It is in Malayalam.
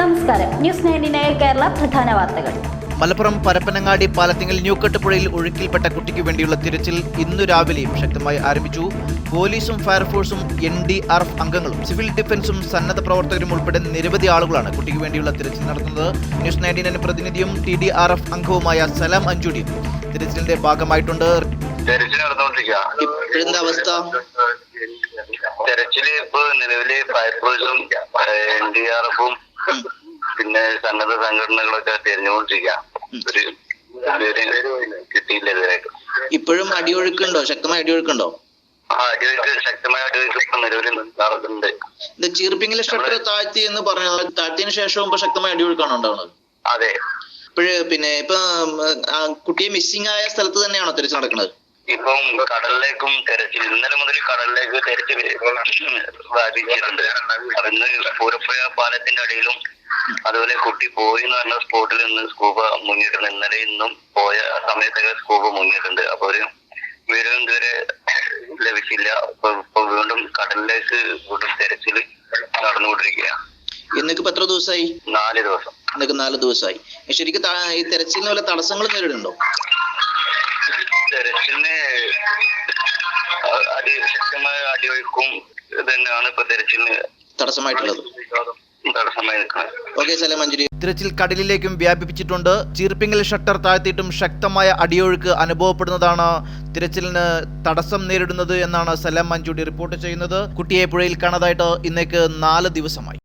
നമസ്കാരം. ന്യൂസ് നയന്റി നയൻ കേരള പ്രധാന വാർത്തകൾ. മലപ്പുറം പരപ്പനങ്ങാടി പാലത്തിങ്ങൽ ന്യൂക്കട്ട് പുഴയിൽ ഒഴുക്കിൽപ്പെട്ട കുട്ടിക്ക് വേണ്ടിയുള്ള തിരച്ചിൽ ഇന്നു രാവിലെയും ശക്തമായി ആരംഭിച്ചു. പോലീസും ഫയർഫോഴ്സും എൻ ഡി ആർ എഫ് അംഗങ്ങളും സിവിൽ ഡിഫൻസും സന്നദ്ധ പ്രവർത്തകരും ഉൾപ്പെടെ നിരവധി ആളുകളാണ് കുട്ടിക്ക് വേണ്ടിയുള്ള തിരച്ചിൽ നടത്തുന്നത്. ന്യൂസ് നയന്റീൻ പ്രതിനിധിയും ടി ഡി ആർ എഫ് അംഗവുമായ സലാം അഞ്ചുടിയും തിരച്ചിലിന്റെ ഭാഗമായിട്ടുണ്ട്. അവസ്ഥ? തെരച്ചിൽ ഇപ്പൊ നിലവിൽ ഫയർഫോഴ്സും എൻ ഡി ആർ എഫും പിന്നെ സന്നദ്ധ സംഘടനകളൊക്കെ തിരഞ്ഞുകൊണ്ടിരിക്കാം. ഒരു കിട്ടിയില്ല ഇതുവരെയായിട്ട്. ഇപ്പോഴും അടിയൊഴുക്കുണ്ടോ? ശക്തമായ അടിയൊഴുക്കുണ്ടോ? ഇത് ചീർപ്പിങ്ങിലെ ഷട്ടർ താഴ്ത്തി എന്ന് പറഞ്ഞു താഴ്ത്തിയതിനു ശേഷവും ഇപ്പൊ ശക്തമായ അടിയൊഴുക്കാണ് ഉണ്ടാവുന്നത്? അതെ. ഇപ്പോഴ് പിന്നെ ഇപ്പൊ കുട്ടിയെ മിസ്സിംഗ് ആയ സ്ഥലത്ത് തന്നെയാണോ തിരച്ചിൽ നടക്കുന്നത്? ഇപ്പം കടലിലേക്കും തെരച്ചിൽ ഇന്നലെ മുതൽ കടലിലേക്ക് തെരച്ചിൽ അന്ന് പൂരപ്പുഴ പാലത്തിന്റെ അടിയിലും അതുപോലെ കുട്ടി പോയി എന്ന് പറഞ്ഞ സ്പോട്ടിൽ നിന്ന് സ്കൂബ മുങ്ങിയിട്ടുണ്ട്. ഇന്നലെ ഇന്നും പോയ സമയത്തൊക്കെ സ്കൂബ മുങ്ങിയിട്ടുണ്ട്. അപ്പൊ ഒരു വിവരം ഇതുവരെ ലഭിച്ചില്ല. ഇപ്പൊ ഇപ്പൊ വീണ്ടും കടലിലേക്ക് വീണ്ടും തെരച്ചിൽ നടന്നുകൊണ്ടിരിക്കുക ഇന്നൊക്കെ എത്ര ദിവസമായി നാല് ദിവസം. ഇന്നൊക്കെ നാല് ദിവസമായി ശരിക്കും ഈ തെരച്ചിലിന് വല്ല തടസ്സങ്ങൾ നേരിടുന്നുണ്ടോ? തെരച്ചിലിന് അതിശക്തമായ അടിയൊഴുക്കും തന്നെയാണ് ഇപ്പൊ തെരച്ചിലിന് തടസ്സമായിട്ടുള്ളത്. തടസ്സമായി നിൽക്കുന്നത്. ഓക്കെ സലാം മഞ്ജുരി. തിരച്ചിൽ കടലിലേക്കും വ്യാപിപ്പിച്ചിട്ടുണ്ട്. ചീർപ്പിങ്ങൽ ഷട്ടർ താഴ്ത്തിയിട്ടും ശക്തമായ അടിയൊഴുക്ക് അനുഭവപ്പെടുന്നതാണ് തിരച്ചിലിന് തടസ്സം നേരിടുന്നത് എന്നാണ് സലാം മഞ്ജുടി റിപ്പോർട്ട് ചെയ്യുന്നത്. കുട്ടിയെ പുഴയിൽ കാണാതായിട്ട് ഇന്നേക്ക് നാല് ദിവസമായി.